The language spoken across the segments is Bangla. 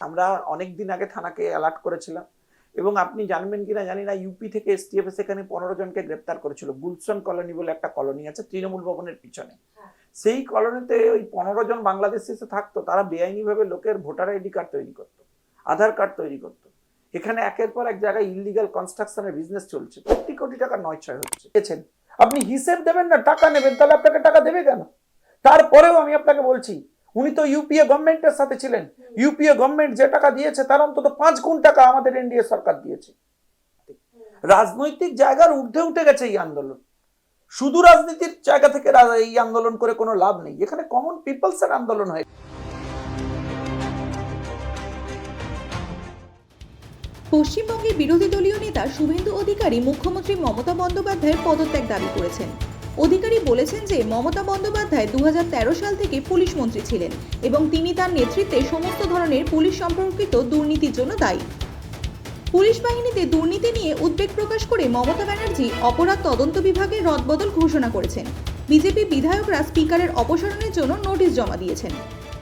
আমরা অনেক দিন আগে থানাকে অ্যালার্ট করেছিলাম। এবং আপনি জানবেন কিনা জানি না ইউপি থেকে এসটিএফ সেখানে পনেরো জনকে গ্রেপ্তার করেছিল। গুলশন কলোনি বলে একটা কলোনি আছে তৃণমূল ভবনের পিছনে। সেই কলোনিতে ওই পনেরো জন বাংলাদেশি এসে থাকতো। তারা বেআইনিভাবে লোকের ভোটার আইডি কার্ড তৈরি করতো আধার কার্ড তৈরি করতো। এখানে একের পর এক জায়গায় ইলিগাল কনস্ট্রাকশনের বিজনেস চলছে। কোটি কোটি টাকা নয় ছয় হচ্ছে। পেয়েছেন। আপনি হিসেব দেবেন না টাকা নেবেন তাহলে আপনাকে টাকা দেবে কেন? তারপরেও আমি আপনাকে বলছি উনি তো ইউপিএ গভর্নমেন্টের সাথে ছিলেন। ইউপিএ গভর্নমেন্ট যে টাকা দিয়েছে, তার অন্তত পাঁচ গুণ টাকা আমাদের এনডিএ সরকার দিয়েছে। রাজনৈতিক জায়গার ঊর্ধ্বে উঠে গেছে এই আন্দোলন। শুধু রাজনীতির জায়গা থেকে এই আন্দোলন করে কোনো লাভ নেই। এখানে কমন পিপলসের আন্দোলন হয়। পশ্চিমবঙ্গের বিরোধী দলীয় নেতা শুভেন্দু অধিকারী মুখ্যমন্ত্রী মমতা বন্দ্যোপাধ্যায়ের পদত্যাগ দাবি করেছেন। অধিকারী বলেছেন যে মমতা বন্দ্যোপাধ্যায় দু সাল থেকে পুলিশ মন্ত্রী ছিলেন এবং তিনি তার নেতৃত্বে সমস্ত ধরনের পুলিশ সম্পর্কিত দুর্নীতির জন্য দায়ী। পুলিশ বাহিনীতে দুর্নীতি নিয়ে উদ্বেগ প্রকাশ করে মমতা ব্যানার্জি অপরাধ তদন্ত বিভাগে রদবদল ঘোষণা করেছেন। বিজেপি বিধায়করা স্পিকারের অপসারণের জন্য নোটিশ জমা দিয়েছেন।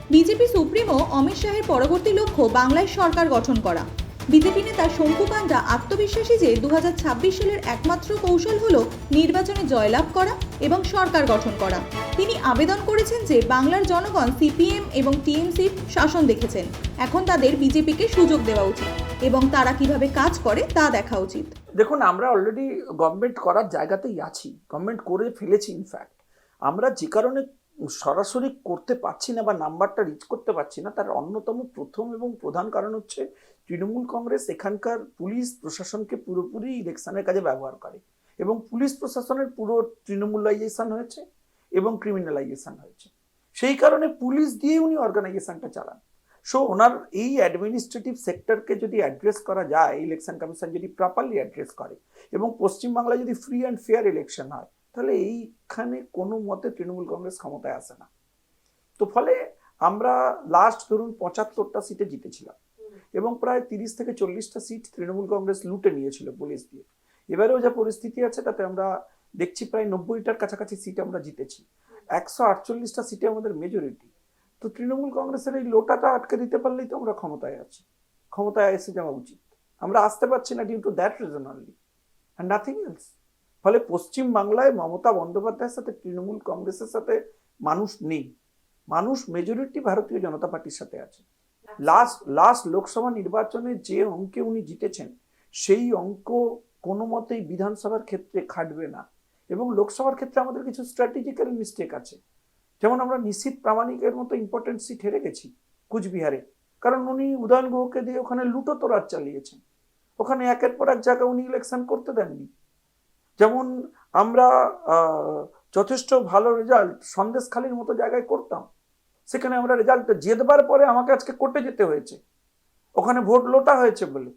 বিজেপি সুপ্রিমো অমিত শাহের পরবর্তী লক্ষ্য বাংলায় সরকার গঠন করা। বিজেপি নেতা শঙ্কু পান্ডা আত্মবিশ্বাসী যে দুহাজার ছাব্বিশ সালের একমাত্র কৌশল হল নির্বাচনে জয়লাভ করা এবং সরকার গঠন করা। তিনি আবেদন করেছেন যে বাংলার জনগণ সিপিএম এবং টিএমসির শাসন দেখেছেন। এখন তাদের বিজেপিকে সুযোগ দেওয়া উচিত এবং তারা কীভাবে কাজ করে তা দেখা উচিত। দেখুন, আমরা অলরেডি গভর্নমেন্ট করার জায়গাতেই আছি। গভর্নমেন্ট করে ফেলেছি ইনফ্যাক্ট আমরা যে কারণে সরাসরি করতে পারছি না বা নাম্বারটা রিচ করতে পারছি না, তার অন্যতম প্রথম এবং প্রধান কারণ হচ্ছে তৃণমূল কংগ্রেস এখানকার পুলিশ প্রশাসনকে পুরোপুরি ইলেকশনের কাজে ব্যবহার করে এবং পুলিশ প্রশাসনের পুরো তৃণমূলাইজেশন হয়েছে এবং ক্রিমিনালাইজেশন হয়েছে। সেই কারণে পুলিশ দিয়ে উনি অর্গানাইজেশনটা চালান। সো ওনার এই অ্যাডমিনিস্ট্রেটিভ সেক্টরকে যদি অ্যাড্রেস করা যায় ইলেকশন কমিশন যদি প্রপারলি অ্যাড্রেস করে এবং পশ্চিমবাংলায় যদি ফ্রি অ্যান্ড ফেয়ার ইলেকশন হয় তাহলে এইখানে কোনো মতে তৃণমূল কংগ্রেস ক্ষমতায় আসে না। তো ফলে আমরা লাস্ট ধরুন পঁচাত্তরটা সিটে জিতেছিলাম এবং প্রায় তিরিশ থেকে চল্লিশটা সিট তৃণমূল কংগ্রেস লুটে নিয়েছিল পুলিশ দিয়ে। এবারেও যা পরিস্থিতি আছে, তাতে আমরা দেখছি প্রায় নব্বইটার কাছাকাছি সিট আমরা জিতেছি। একশো আটচল্লিশটা সিটে আমাদের মেজরিটি তো তৃণমূল কংগ্রেসের এই লোটাটা আটকে দিতে পারলেই তো আমরা ক্ষমতায় আছি। ক্ষমতায় এসে যাওয়া উচিত। আমরা আসতে পারছি না due to that reason only and nothing else ফলে পশ্চিম বাংলায় মমতা বন্দ্যোপাধ্যায়ের সাথে তৃণমূল কংগ্রেসের সাথে মানুষ নেই। মানুষ মেজরিটি ভারতীয় জনতা পার্টির সাথে আছে। লাস্ট লাস্ট লোকসভা নির্বাচনে যে অঙ্কে উনি জিতেছেন, সেই অঙ্ক কোনো মতেই বিধানসভার ক্ষেত্রে খাটবে না। এবং লোকসভার ক্ষেত্রে আমাদের কিছু স্ট্র্যাটেজিক্যাল মিস্টেক আছে। যেমন আমরা নিশ্চিত প্রামাণিকের মতো ইম্পর্টেন্ট সিট হেরে গেছি কুচবিহারে। কারণ উনি উদয়ন গুহকে দিয়ে ওখানে লুটো তোরাজ চালিয়েছেন। ওখানে একের পর এক জায়গায় উনি ইলেকশন করতে দেননি। যেমন আমরা যথেষ্ট ভালো রেজাল্ট সন্দেশখালির মতো জায়গায় করতাম। সেখানে আমরা রেজাল্ট জেতবার পরে আমাকে আজকে কোর্টে যেতে হয়েছে। ওখানে ভোট লোটা হয়েছে বলে।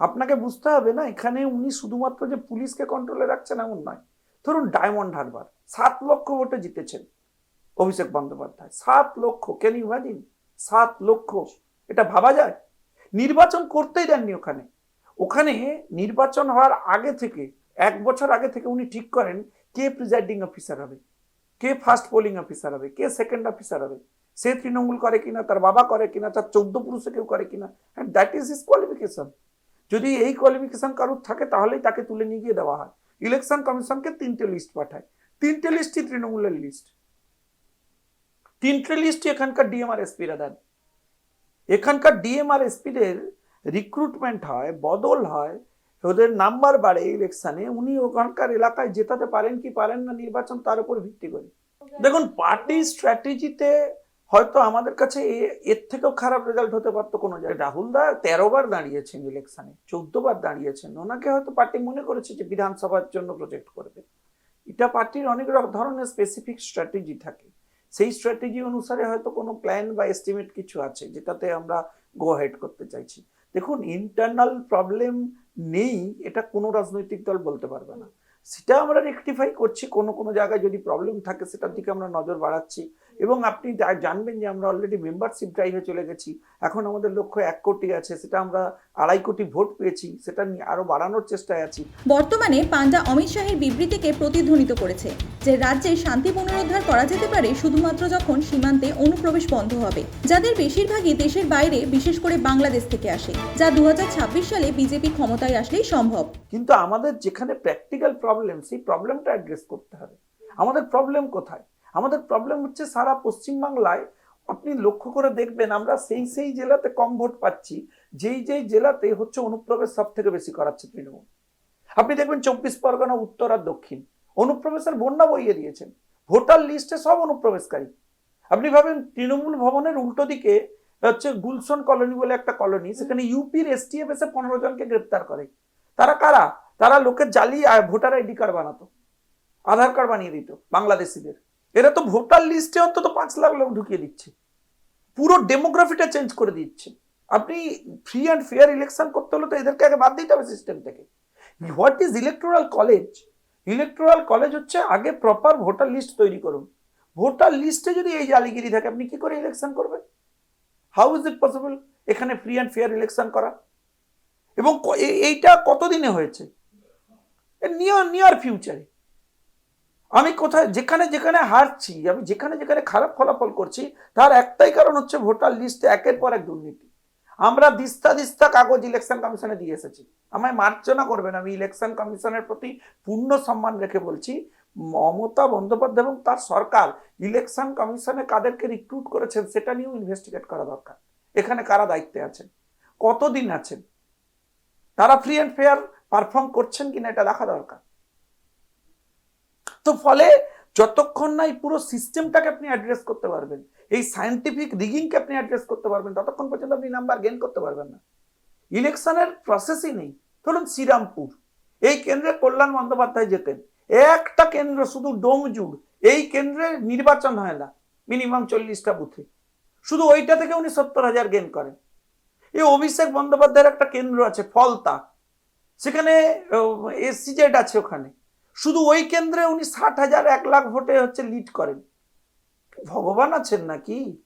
আপনাকে বুঝতে হবে না, এখানে উনি শুধুমাত্র যে পুলিশকে কন্ট্রোলে রাখছেন এমন নয়। ধরুন ডায়মন্ড হারবার, সাত লক্ষ ভোটে জিতেছেন অভিষেক বন্দ্যোপাধ্যায়। সাত লক্ষ কেন ইমাজিন সাত লক্ষ, এটা ভাবা যায়? নির্বাচন করতেই দেননি ওখানে। ওখানে নির্বাচন হওয়ার আগে থেকে এক বছর আগে থেকে উনি ঠিক করেন কে প্রিজাইডিং অফিসার হবে, কে ফার্স্ট পোলিং অফিসার হবে, কে সেকেন্ড অফিসার হবে, সে তৃণমূল করে কিনা, তার বাবা করে কিনা, তার চৌদ্দ পুরুষে কেউ করে কিনা and that is his qualification যদি এই কোয়ালিফিকেশন কারোর থাকে, তাহলেই তাকে তুলে নিয়ে গিয়ে দেওয়া হয়। ইলেকশন কমিশনকে তিনটে লিস্ট পাঠায়। তিনটে লিস্টই তৃণমূলের লিস্ট তিনটে লিস্টই এখানকার ডিএমআর এসপিরা দেন। এখানকার ডিএমআর এসপিদের রিক্রুটমেন্ট হয়, বদল হয় ওদের নাম্বার বাড়ে ইলেকশনে উনি ওখানকার এলাকায় জেতাতে পারেন কি পারেন না নির্বাচন তার উপর ভিত্তি করে। দেখুন পার্টি স্ট্র্যাটেজিতে হয়তো আমাদের কাছে এর থেকেও খারাপ রেজাল্ট হতে পারতো কোনো জায়গায়। রাহুল দা তেরো বার দাঁড়িয়েছেন ইলেকশনে চোদ্দ বার দাঁড়িয়েছেন। ওনাকে হয়তো পার্টি মনে করেছে যে বিধানসভার জন্য প্রজেক্ট করবে। এটা পার্টির অনেক ধরনের স্পেসিফিক স্ট্র্যাটেজি থাকে। সেই স্ট্র্যাটেজি অনুসারে হয়তো কোনো প্ল্যান বা এস্টিমেট কিছু আছে যেটাতে আমরা গো হেড করতে চাইছি। দেখুন ইন্টারনাল প্রবলেম নেই, এটা কোনো রাজনৈতিক দল বলতে পারবে না। সেটা আমরা রেকটিফাই করছি, কোনো কোনো জায়গায় যদি প্রবলেম থাকে সেটার দিকে আমরা নজর বাড়াচ্ছি। এবং আপনি জানবেন যে আমরা অলরেডি মেম্বারশিপ ড্রাইভে চলে গেছি। এখন আমাদের লক্ষ্য এক কোটি আছে সেটা আমরা আড়াই কোটি ভোট পেয়েছি সেটা নিয়ে আরও বাড়ানোর চেষ্টায় আছি। বর্তমানে পাঞ্জা অমিত শাহের বিবৃতিকে প্রতিধ্বনিত করেছে যে রাজ্যে শান্তি পুনরুদ্ধার করা যেতে পারে শুধুমাত্র যখন সীমান্তে অনুপ্রবেশ বন্ধ হবে। যাদের বেশিরভাগই দেশের বাইরে বিশেষ করে বাংলাদেশ থেকে আসে যা দু হাজার ছাব্বিশ সালে বিজেপি ক্ষমতায় আসলেই সম্ভব। কিন্তু আমাদের যেখানে প্র্যাকটিক্যাল প্রবলেম সেই প্রবলেমটা অ্যাড্রেস করতে হবে। আমাদের প্রবলেম কোথায়? আমাদের প্রবলেম হচ্ছে সারা পশ্চিমবাংলায় আপনি লক্ষ্য করে দেখবেন আমরা সেই সেই জেলাতে কম ভোট পাচ্ছি, যেই যেই জেলাতে হচ্ছে অনুপ্রবেশ সব থেকে বেশি করাচ্ছে তৃণমূল। আপনি দেখবেন চব্বিশ পরগনা, উত্তর আর দক্ষিণ। অনুপ্রবেশের বন্যা বইয়ে দিয়েছেন। ভোটার লিস্টে সব অনুপ্রবেশকারী। আপনি ভাবেন তৃণমূল ভবনের উল্টো দিকে হচ্ছে গুলশন কলোনি বলে একটা কলোনি, সেখানে ইউপির এসটিএফ এসে পনেরো জনকে গ্রেপ্তার করে। তারা কারা? তারা লোকের জালি ভোটার আইডি কার্ড বানাতো, আধার কার্ড বানিয়ে দিত, বাংলাদেশিদের। এরা তো ভোটার লিস্টে অন্তত পাঁচ লাখ লোক ঢুকিয়ে দিচ্ছে। পুরো ডেমোগ্রাফিটা চেঞ্জ করে দিচ্ছে। আপনি ফ্রি অ্যান্ড ফেয়ার ইলেকশন করতে হলে তো এদেরকে আগে বাদ দিতে হবে সিস্টেম থেকে what is electoral college electoral college হচ্ছে আগে প্রপার ভোটার লিস্ট তৈরি করুন। ভোটার লিস্টে যদি এই জালিগিরি থাকে, আপনি কি করে ইলেকশন করবেন? হাউ ইজ ইট পসিবল এখানে ফ্রি অ্যান্ড ফেয়ার ইলেকশন করা। এবং এইটা কতদিনে হয়েছে? নিয়ার নিয়ার ফিউচারে আমি কোথায়, যেখানে যেখানে হারছি, আমি যেখানে যেখানে খারাপ ফলাফল করছি, তার একটাই কারণ হচ্ছে ভোটার লিস্টে একের পর এক দুর্নীতি। আমরা দিস্তা দিস্তা কাগজ ইলেকশন কমিশনে দিয়ে এসেছি। আমায় মার্জনা করবেন, আমি ইলেকশন কমিশনের প্রতি পূর্ণ সম্মান রেখে বলছি, মমতা বন্দ্যোপাধ্যায় এবং তার সরকার ইলেকশন কমিশনে কাদেরকে রিক্রুট করেছেন, সেটা নিয়েও ইনভেস্টিগেট করা দরকার। এখানে কারা দায়িত্বে আছেন? কতদিন আছেন? তারা ফ্রি অ্যান্ড ফেয়ার পারফর্ম করছেন কিনা এটা দেখা দরকার। তো ফলে যতক্ষণ না এই পুরো সিস্টেমটাকে আপনি অ্যাড্রেস করতে পারবেন, এই সায়েন্টিফিক রিগিংকে আপনি অ্যাড্রেস করতে পারবেন, ততক্ষণ পর্যন্ত আপনি নাম্বার গেন করতে পারবেন না। ইলেকশনের প্রসেসই নেই। ধরুন শ্রীরামপুর, এই কেন্দ্রে কল্যাণ বন্দ্যোপাধ্যায় যেতেন। একটা কেন্দ্র শুধু ডোমজুড় এই কেন্দ্রে নির্বাচন হয় না মিনিমাম চল্লিশটা বুথে শুধু ওইটা থেকে উনি সত্তর হাজার গেন করেন। এই অভিষেক বন্দ্যোপাধ্যায়ের একটা কেন্দ্র আছে, ফলতা। সেখানে এসসিজেড আছে ওখানে। শুধু ওই কেন্দ্রে উনি ষাট হাজার, এক লাখ ভোটে হচ্ছে লিড করেন। ভগবান আছেন নাকি?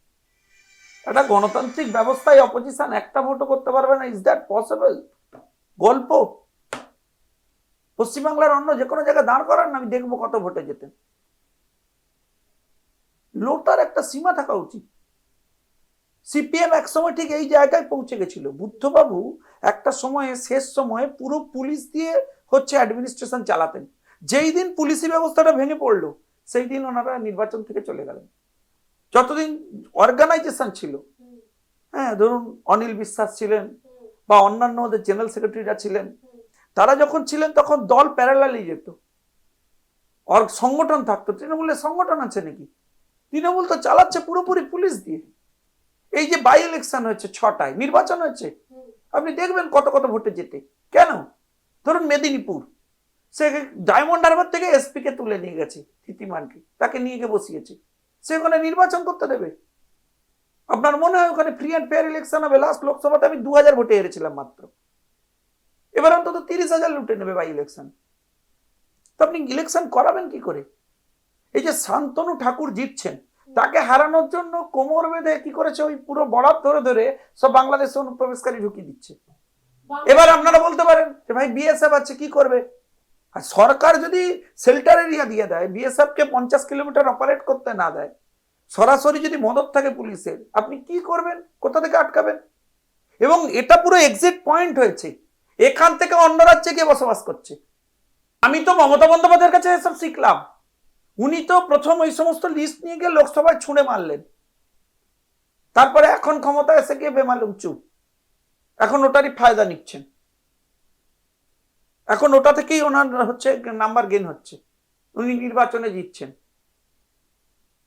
একটা গণতান্ত্রিক ব্যবস্থায় অপোজিশন একটা ভোটও করতে পারবে না। ইজ দ্যাট পসিবল গল্প। পশ্চিমবাংলার অন্য যে কোনো জায়গায় দাঁড় করান আমি দেখব কত ভোটে যেতেন লোটার একটা সীমা থাকা উচিত। সিপিএম একসময় ঠিক এই জায়গায় পৌঁছে গেছিল। বুদ্ধবাবু একটা সময়ে, শেষ সময়ে পুরো পুলিশ দিয়ে হচ্ছে অ্যাডমিনিস্ট্রেশন চালাতেন। যেই দিন পুলিশি ব্যবস্থাটা ভেঙে পড়ল, সেই দিন ওনারা নির্বাচন থেকে চলে গেলেন। যতদিন অর্গানাইজেশন ছিল হ্যাঁ ধরুন অনিল বিশ্বাস ছিলেন বা অন্যান্য ওদের জেনারেল সেক্রেটারিরা ছিলেন, তারা যখন ছিলেন তখন দল প্যারালালি যেত। আর সংগঠন থাকতো, তৃণমূলের সংগঠন আছে নাকি? তৃণমূল তো চালাচ্ছে পুরোপুরি পুলিশ দিয়ে। এই যে বাই ইলেকশন হয়েছে ছটায়, নির্বাচন হয়েছে, আপনি দেখবেন কত কত ভোটে যেতে কেন? ধরুন মেদিনীপুর। সে ডায়মন্ড হারবার থেকে এসপি কে তুলে নিয়ে গেছে তীতিমানকে তাকে নিয়ে গিয়ে বসিয়েছে। সে ওখানে নির্বাচন করতে দেবে। আপনার মনে হয় ওখানে ফ্রি অ্যান্ড ফেয়ার ইলেকশন হবে? লাস্ট লোকসভাতে আমি দু হাজার ভোটে হেরেছিলাম মাত্র। এবার অন্তত তিরিশ হাজার লুটে নেবে বাই ইলেকশন তো আপনি ইলেকশন করাবেন কি করে? এই যে শান্তনু ঠাকুর জিতছেন তাকে হারানোর জন্য কোমর বেঁধে কি করেছে? ওই পুরো বরাত ধরে ধরে সব বাংলাদেশে অনুপ্রবেশকারী ঢুকিয়ে দিচ্ছে। এবার আপনারা বলতে পারেন যে ভাই বিএসএফ আছে কি করবে? আর সরকার যদি শেল্টার এরিয়া দিয়ে দেয় বিএসএফ কে পঞ্চাশ কিলোমিটার অপারেট করতে না দেয়, সরাসরি যদি মদত থাকে পুলিশের, আপনি কি করবেন? কোথা থেকে আটকাবেন? এবং এটা পুরো এক্সিট পয়েন্ট হয়েছে। এখান থেকে অন্য রাজ্যে গিয়ে বসবাস করছে। আমি তো মমতা বন্দ্যোপাধ্যায়ের কাছে এসব শিখলাম। উনি তো প্রথম ওই সমস্ত লিস্ট নিয়ে গিয়ে লোকসভায় ছুঁড়ে মারলেন। তারপরে এখন ক্ষমতা এসে গিয়ে বেমালুম চুপ। এখন ওটারই ফায়দা নিচ্ছেন। এখন ওটা থেকেই ওনার হচ্ছে নাম্বার গেন হচ্ছে। উনি নির্বাচনে জিতছেন।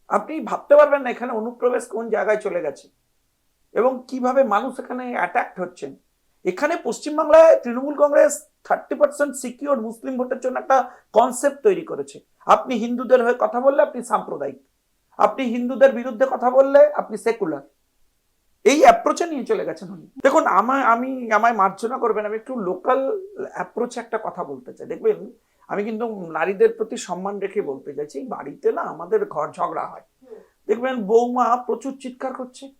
আপনি ভাবতে পারবেন না এখানে অনুপ্রবেশ কোন জায়গায় চলে গেছে এবং কীভাবে মানুষ এখানে অ্যাট্যাক্ট হচ্ছেন। এখানে পশ্চিমবাংলায় Trinamool Congress thirty percent secure Muslim ভোটের জন্য একটা কনসেপ্ট তৈরি করেছে। আপনি হিন্দুদের হয়ে কথা বললে আপনি সাম্প্রদায়িক। আপনি হিন্দুদের বিরুদ্ধে কথা বললে আপনি সেকুলার এই অ্যাপ্রোচে নিয়ে চলে গেছেন উনি। দেখুন, আমায়, আমি, আমায় মার্জনা করবেন, আমি একটু লোকাল অ্যাপ্রোচে একটা কথা বলতে চাই। দেখবেন, আমি কিন্তু নারীদের প্রতি সম্মান রেখে বলতে চাইছি, বাড়িতে না আমাদের ঘর ঝগড়া হয়। দেখবেন, বৌমা প্রচুর চিৎকার করছে।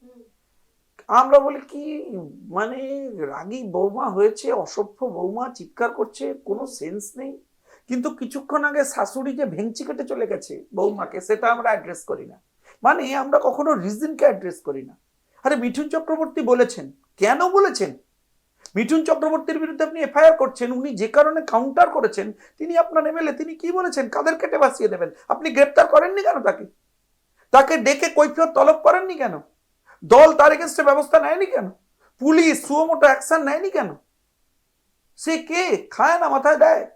আমরা বলি, কি মানে রাগী বৌমা হয়েছে, অসভ্য বৌমা, চিৎকার করছে, কোনো সেন্স নেই। কিন্তু কিছুক্ষণ আগে শাশুড়ি যে ভেঙচি কেটে চলে গেছে বৌমাকে, সেটা আমরা অ্যাড্রেস করি না। মানে আমরা কখনো রিজনকে অ্যাড্রেস করি না। আরে মিঠুন চক্রবর্তী বলেছেন। কেন বলেছেন? মিঠুন চক্রবর্তীর বিরুদ্ধে আপনি এফআইআর করছেন, উনি যে কারণে কাউন্টার করেছেন, তিনি আপনার এমএলএ তিনি কি বলেছেন? কাদের কেটে বাঁচিয়ে দেবেন? আপনি গ্রেপ্তার করেননি কেন তাকে? তাকে ডেকে কৈফিয়ত তলব করেননি কেন? দল তার এগেনস্টে ব্যবস্থা নেয়নি কেন? পুলিশ সুমোটো অ্যাকশন নেয়নি কেন? সে কে? খায় না, মাথায় দেয়।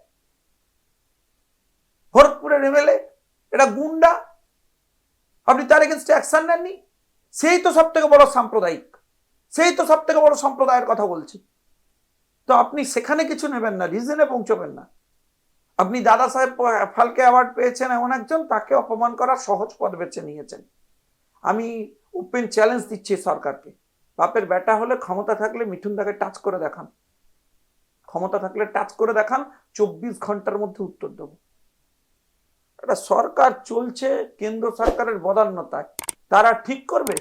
ভরতপুরের এমএলএ এটা গুন্ডা। আপনি তার এগেনস্টে অ্যাকশন নেননি? সেই তো সব থেকে বড় সাম্প্রদায়িক। সেই তো সব থেকে বড় সম্প্রদায়ের কথা বলছি। তো আপনি সেখানে কিছু নেবেন না, রিজনে পৌঁছবেন না। আপনি দাদা সাহেব ফালকে অ্যাওয়ার্ড পেয়েছেন এমন একজন, তাকে অপমান করার সহজ পথ বেছে নিয়েছেন। আমি ওপেন চ্যালেঞ্জ দিচ্ছি সরকারকে। বাপের ব্যাটা হলে ক্ষমতা থাকলে মিঠুন দাকে টাচ করে দেখান। ক্ষমতা থাকলে টাচ করে দেখান, চব্বিশ ঘণ্টার মধ্যে উত্তর দেব। একটা সরকার চলছে, কেন্দ্র সরকারের বদান্যতায়। তারা ঠিক করবে?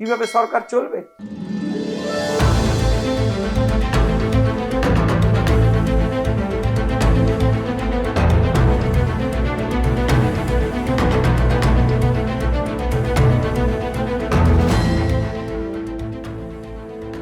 কীভাবে সরকার চলবে?